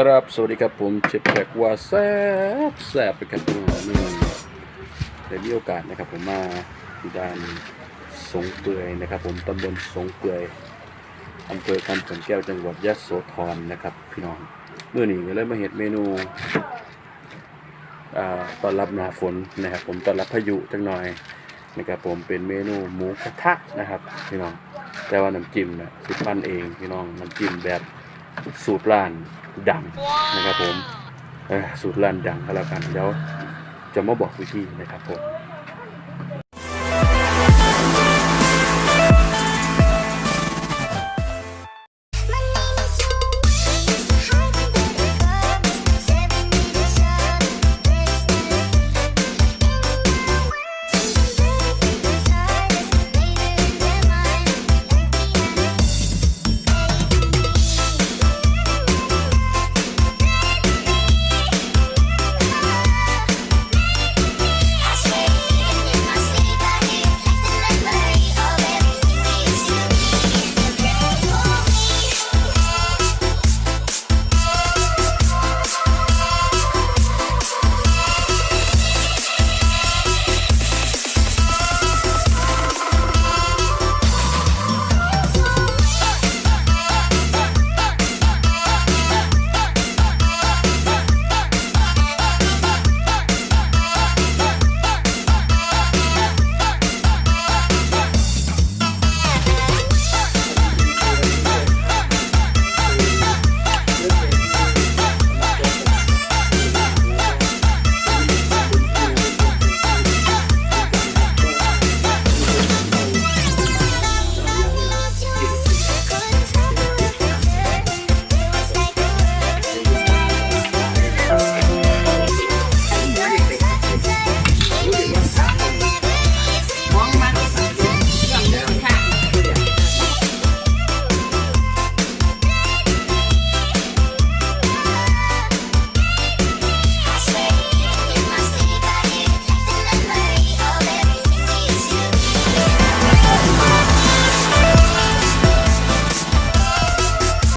ครับ สวัสดีครับผมเชฟแขกว่าแซ่บแซ่บไปครับพี่น้องนี่ได้มีโอกาสนะครับผมมาที่ด้านสงเปื่อยนะครับ ผมตำบลสงเปื่อยอำเภอคำขอนแก้วจังหวัดยะโสธรนะครับพี่น้องเมื่อนี้ก็เลยมาเห็ดเมนูอ่าตอนรับหนาฝนนะครับ ผมตอนรับพายุจังหน่อยนะครับผมเป็นเมนูหมูกระทะนะครับ พี่น้องแต่ว่าน้ำจิ้มนะสิปั้นเองพี่น้องน้ำจิ้มแบบ สูตรล้านดังนะครับผมเออสูตรล้านดังก็แล้วกันเดี๋ยวจะมาบอกวิธีนะครับผม